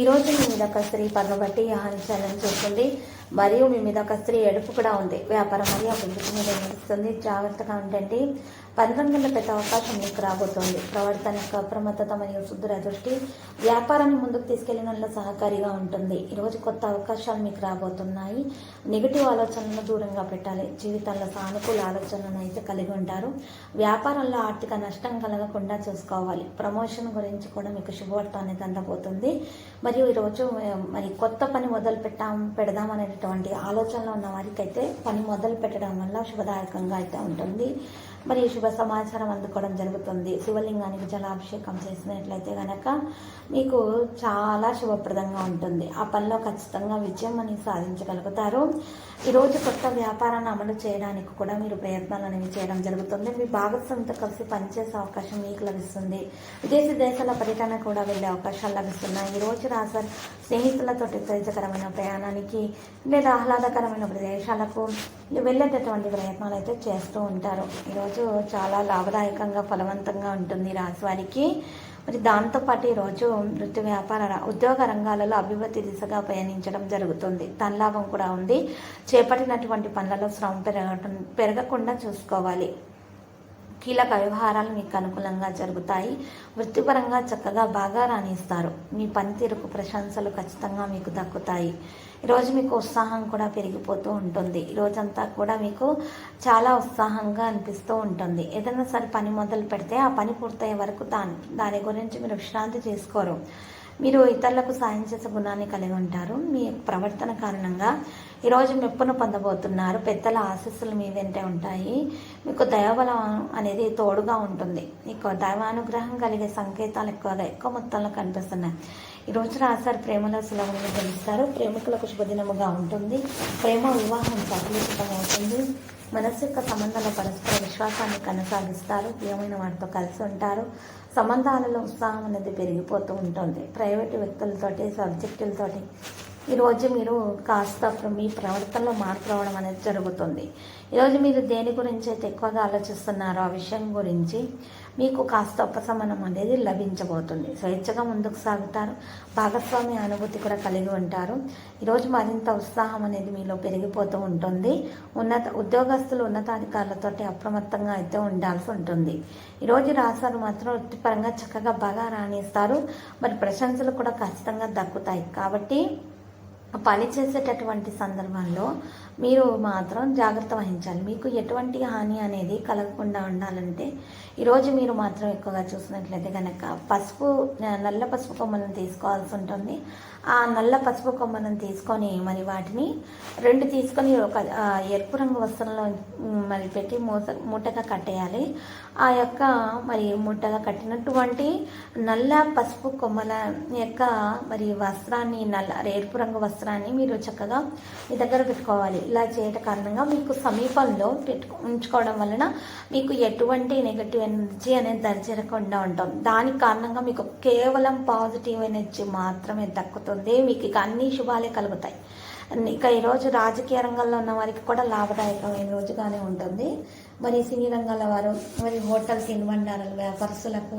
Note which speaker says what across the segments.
Speaker 1: ఈరోజు మీ మీద ఒక స్త్రీ పన్ను బట్టి హానించాలని చూస్తుంది. మరియు మీ మీద ఒక స్త్రీ ఎడుపు కూడా ఉంది. వ్యాపారం మరియు అభివృద్ధి మీద నడుస్తుంది జాగ్రత్తగా ఉండండి. పని పెద్ద అవకాశం మీకు రాబోతోంది. ప్రవర్తన యొక్క అప్రమత్తత మరియు శుద్ధుల దృష్టి వ్యాపారాన్ని ముందుకు తీసుకెళ్ళినందులో సహకారిగా ఉంటుంది. ఈరోజు కొత్త అవకాశాలు మీకు రాబోతున్నాయి. నెగిటివ్ ఆలోచనలను దూరంగా పెట్టాలి. జీవితంలో సానుకూల ఆలోచనలను అయితే కలిగి ఉంటారు. వ్యాపారంలో ఆర్థిక నష్టం కలగకుండా చూసుకోవాలి. ప్రమోషన్ గురించి కూడా మీకు శుభవార్త అనేది అందబోతుంది. మరియు ఈరోజు మరి కొత్త పని మొదలు పెట్టాం పెడదాం అటువంటి ఆలోచనలో ఉన్న వారికైతే పని మొదలు పెట్టడం వల్ల శుభదాయకంగా అయితే ఉంటుంది. మరి శుభ సమాచారం అందుకోవడం జరుగుతుంది. శివలింగానికి జలాభిషేకం చేసినట్లయితే కనుక మీకు చాలా శుభప్రదంగా ఉంటుంది. ఆ పనిలో ఖచ్చితంగా విజయం అని సాధించగలుగుతారు. ఈరోజు కొత్త వ్యాపారాన్ని అమలు చేయడానికి కూడా మీరు ప్రయత్నాలు అనేవి చేయడం జరుగుతుంది. మీ భాగస్వామితో కలిసి పనిచేసే అవకాశం మీకు లభిస్తుంది. విదేశీ దేశాల పర్యటన కూడా వెళ్ళే అవకాశాలు లభిస్తున్నాయి. ఈ రోజు రాసారు స్నేహితులతో ఉత్తేజకరమైన ప్రయాణానికి లేదా ఆహ్లాదకరమైన ప్రదేశాలకు వెళ్ళేటటువంటి ప్రయత్నాలు అయితే చేస్తూ ఉంటారు. ఈరోజు చాలా లాభదాయకంగా ఫలవంతంగా ఉంటుంది ఈ రాశి వారికి. మరి దాంతోపాటు ఈరోజు వృత్తి వ్యాపార ఉద్యోగ రంగాలలో అభివృద్ధి దిశగా పయనించడం జరుగుతుంది. ధనలాభం కూడా ఉంది. చేపట్టినటువంటి పనులలో శ్రమ పెరగటం పెరగకుండా చూసుకోవాలి. కీలక వ్యవహారాలు మీకు అనుకూలంగా జరుగుతాయి. వృత్తిపరంగా చక్కగా బాగా రాణిస్తారు. మీ పనితీరుకు ప్రశంసలు ఖచ్చితంగా మీకు దక్కుతాయి. ఈరోజు మీకు ఉత్సాహం కూడా పెరిగిపోతూ ఉంటుంది. రోజంతా కూడా మీకు చాలా ఉత్సాహంగా అనిపిస్తూ ఉంటుంది. ఏదైనా సరే పని మొదలు పెడితే ఆ పని పూర్తయ్యే వరకు దాని దాని గురించి మీరు విశ్రాంతి చేసుకోరు మీరు ఇతరులకు సాయం చేసే గుణాన్ని కలిగి ఉంటారు. మీ ప్రవర్తన కారణంగా ఈరోజు మెప్పును పొందబోతున్నారు. పెద్దల ఆశీస్సులు మీ వెంటే ఉంటాయి. మీకు దైవబలం అనేది తోడుగా ఉంటుంది. మీకు దైవానుగ్రహం కలిగే సంకేతాలు ఎక్కువగా ఎక్కువ మొత్తంలో కనిపిస్తున్నాయి. ఈరోజు రాశారు ప్రేమలో సులభంగా గెలుస్తారు. ప్రేమికులకు శుభదినముగా ఉంటుంది. ప్రేమ వివాహం సఫలీకృతం అవుతుంది. మనసు యొక్క సంబంధాల పరస్పర విశ్వాసాన్ని కొనసాగిస్తారు. ప్రియమైన వారితో కలిసి ఉంటారు. సంబంధాలలో ఉత్సాహం అనేది పెరిగిపోతూ ఉంటుంది. ప్రైవేటు వ్యక్తులతోటి సబ్జెక్టులతోటి ఈరోజు మీరు కాస్త మీ ప్రవర్తనలో మార్పు రావడం అనేది జరుగుతుంది. ఈరోజు మీరు దేని గురించి అయితే ఎక్కువగా ఆలోచిస్తున్నారో ఆ విషయం గురించి మీకు కాస్త ఉపశమనం అనేది లభించబోతుంది. స్వేచ్ఛగా ముందుకు సాగుతారు. భాగస్వామి అనుభూతి కూడా కలిగి ఉంటారు. ఈరోజు మరింత ఉత్సాహం అనేది మీలో పెరిగిపోతూ ఉంటుంది. ఉన్నత ఉద్యోగస్తులు ఉన్నతాధికారులతోటి అప్రమత్తంగా అయితే ఉండాల్సి ఉంటుంది. ఈరోజు రాశారు మాత్రం వృత్తిపరంగా చక్కగా బాగా రాణిస్తారు. మరి ప్రశంసలు కూడా ఖచ్చితంగా దక్కుతాయి. కాబట్టి పని చేసేటటువంటి సందర్భంలో మీరు మాత్రం జాగ్రత్త వహించాలి. మీకు ఎటువంటి హాని అనేది కలగకుండా ఉండాలంటే ఈరోజు మీరు మాత్రం ఎక్కువగా చూసినట్లయితే కనుక పసుపు నల్ల పసుపు కొమ్మలను తీసుకోవాల్సి ఉంటుంది. ఆ నల్ల పసుపు కొమ్మలను తీసుకొని మరి వాటిని రెండు తీసుకొని ఒక ఎరుపు రంగు వస్త్రంలో మరి పెట్టి మూత మూటగా కట్టేయాలి. ఆ యొక్క మరి మూటగా కట్టినటువంటి నల్ల పసుపు కొమ్మల యొక్క మరి వస్త్రాన్ని నల్ల ఎరుపు రంగు వస్త్రం వస్త్రాన్ని మీరు చక్కగా మీ దగ్గర పెట్టుకోవాలి. ఇలా చేయటం కారణంగా మీకు సమీపంలో పెట్టు ఉంచుకోవడం వలన మీకు ఎటువంటి నెగటివ్ ఎనర్జీ అనేది దరిచేరకుండా ఉంటాం. దానికి కారణంగా మీకు కేవలం పాజిటివ్ ఎనర్జీ మాత్రమే దక్కుతుంది. మీకు ఇక అన్ని శుభాలే కలుగుతాయి. ఇక ఈరోజు రాజకీయ రంగంలో ఉన్న వారికి కూడా లాభదాయకమైన రోజుగానే ఉంటుంది. మరి సినీ రంగాల వారు మరి హోటల్ ఇన్వండారాలు వ్యాపారస్తులకు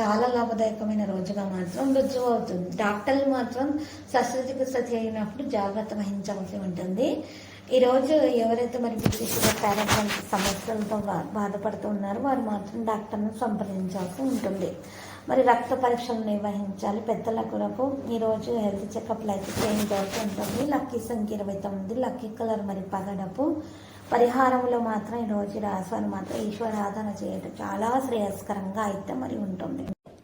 Speaker 1: చాలా లాభదాయకమైన రోజుగా మాత్రం రుజువు అవుతుంది. డాక్టర్లు మాత్రం శస్త్రచికిత్స చేయనప్పుడు జాగ్రత్త వహించవలసి ఉంటుంది. ఈరోజు ఎవరైతే మరి బీపీ షుగర్ సమస్యలతో బా- బాధపడుతూ ఉన్నారో వారు మాత్రం డాక్టర్ను సంప్రదించాల్సి ఉంటుంది. మరి రక్త పరీక్షలు నిర్వహించాలి పెద్దల కొరకు. ఈరోజు హెల్త్ చెకప్లు అయితే చేయించాల్సి ఉంటుంది లక్కీ సంఖ్య ఇరవై తొమ్మిది లక్కీ కలర్ మరి పగడపు. పరిహారంలో మాత్రం ఈరోజు రాశివారు మాత్రం ఈశ్వరాధన చేయడం చాలా శ్రేయస్కరంగా అయితే మరి ఉంటుంది.